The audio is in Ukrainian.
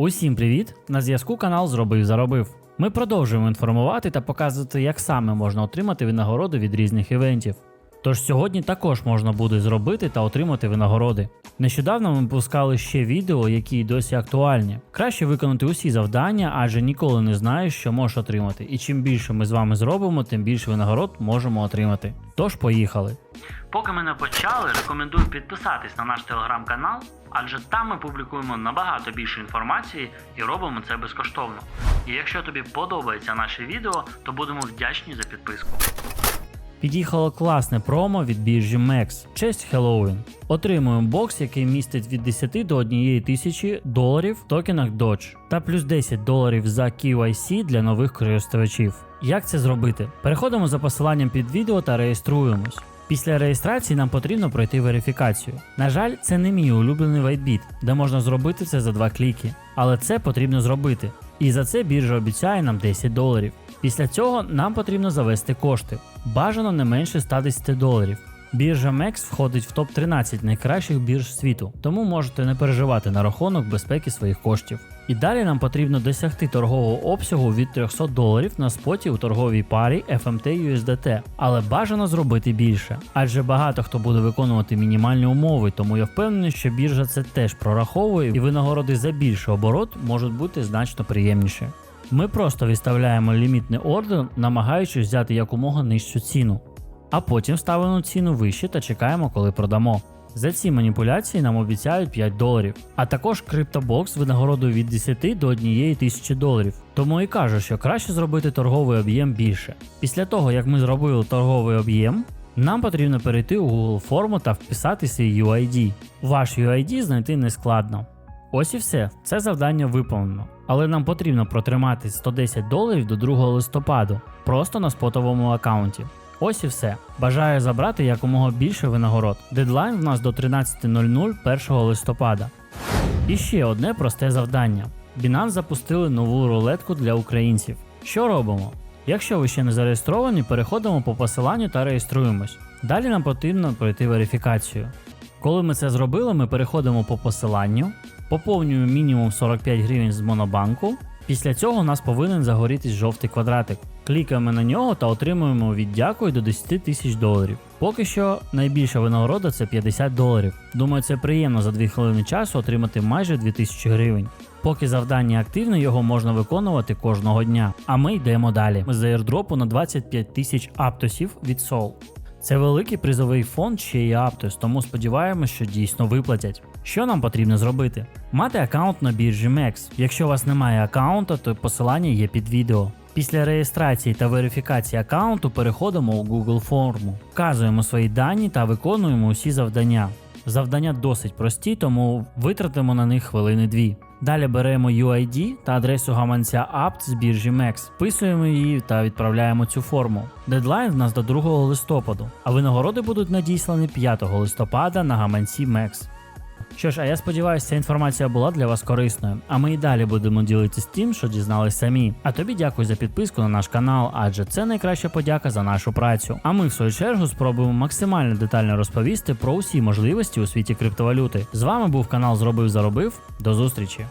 Усім привіт! На зв'язку канал Зробив Заробив. Ми продовжуємо інформувати та показувати, як саме можна отримати винагороду від різних івентів. Тож сьогодні також можна буде зробити та отримати винагороди. Нещодавно ми пускали ще відео, які досі актуальні. Краще виконати усі завдання, адже ніколи не знаєш, що можеш отримати. І чим більше ми з вами зробимо, тим більше винагород можемо отримати. Тож поїхали. Поки ми не почали, рекомендую підписатись на наш телеграм-канал, адже там ми публікуємо набагато більше інформації і робимо це безкоштовно. І якщо тобі подобається наше відео, то будемо вдячні за підписку. Під'їхало класне промо від біржі MEX честь Хеллоуін. Отримуємо бокс, який містить від 10 до 1 тисячі доларів в токенах Dodge та плюс 10 доларів за KYC для нових користувачів. Як це зробити? Переходимо за посиланням під відео та реєструємось. Після реєстрації нам потрібно пройти верифікацію. На жаль, це не мій улюблений вайтбіт, де можна зробити це за два кліки. Але це потрібно зробити. І за це біржа обіцяє нам 10 доларів. Після цього нам потрібно завести кошти. Бажано не менше 110 доларів. Біржа MEX входить в топ-13 найкращих бірж світу, тому можете не переживати на рахунок безпеки своїх коштів. І далі нам потрібно досягти торгового обсягу від 300 доларів на споті у торговій парі FMT USDT, але бажано зробити більше, адже багато хто буде виконувати мінімальні умови, тому я впевнений, що біржа це теж прораховує, і винагороди за більший оборот можуть бути значно приємніші. Ми просто виставляємо лімітний ордер, намагаючись взяти якомога нижчу ціну, а потім ставимо ціну вище та чекаємо, коли продамо. За ці маніпуляції нам обіцяють 5 доларів, а також криптобокс з винагородою від 10 до 1 тисячі доларів. Тому і кажу, що краще зробити торговий об'єм більше. Після того, як ми зробили торговий об'єм, нам потрібно перейти у Google форму та вписати свій UID. Ваш UID знайти не складно. Ось і все, це завдання виповнено. Але нам потрібно протримати 110 доларів до 2 листопаду, просто на спотовому аккаунті. Ось і все. Бажаю забрати якомога більше винагород. Дедлайн в нас до 13.00 1 листопада. І ще одне просте завдання. Binance запустили нову рулетку для українців. Що робимо? Якщо ви ще не зареєстровані, переходимо по посиланню та реєструємось. Далі нам потрібно пройти верифікацію. Коли ми це зробили, ми переходимо по посиланню, поповнюємо мінімум 45 гривень з монобанку. Після цього у нас повинен загорітись жовтий квадратик. Клікаємо на нього та отримуємо від дякую до 10 тисяч доларів. Поки що найбільша винагорода це 50 доларів. Думаю, це приємно за 2 хвилини часу отримати майже 2000 гривень. Поки завдання активне, його можна виконувати кожного дня. А ми йдемо далі. З аірдропу на 25 тисяч аптосів від Sol. Це великий призовий фонд ще й Аптос, тому сподіваємось, що дійсно виплатять. Що нам потрібно зробити? Мати аккаунт на біржі MEX. Якщо у вас немає аккаунта, то посилання є під відео. Після реєстрації та верифікації аккаунту переходимо у Google форму, вказуємо свої дані та виконуємо усі завдання. Завдання досить прості, тому витратимо на них хвилини дві. Далі беремо UID та адресу гаманця apt з біржі MEX, вписуємо її та відправляємо цю форму. Дедлайн в нас до 2 листопаду, а винагороди будуть надіслані 5 листопада на гаманці MEX. Що ж, а я сподіваюся, ця інформація була для вас корисною. А ми і далі будемо ділитися тим, що дізнались самі. А тобі дякую за підписку на наш канал, адже це найкраща подяка за нашу працю. А ми, в свою чергу, спробуємо максимально детально розповісти про усі можливості у світі криптовалюти. З вами був канал Зробив Заробив. До зустрічі!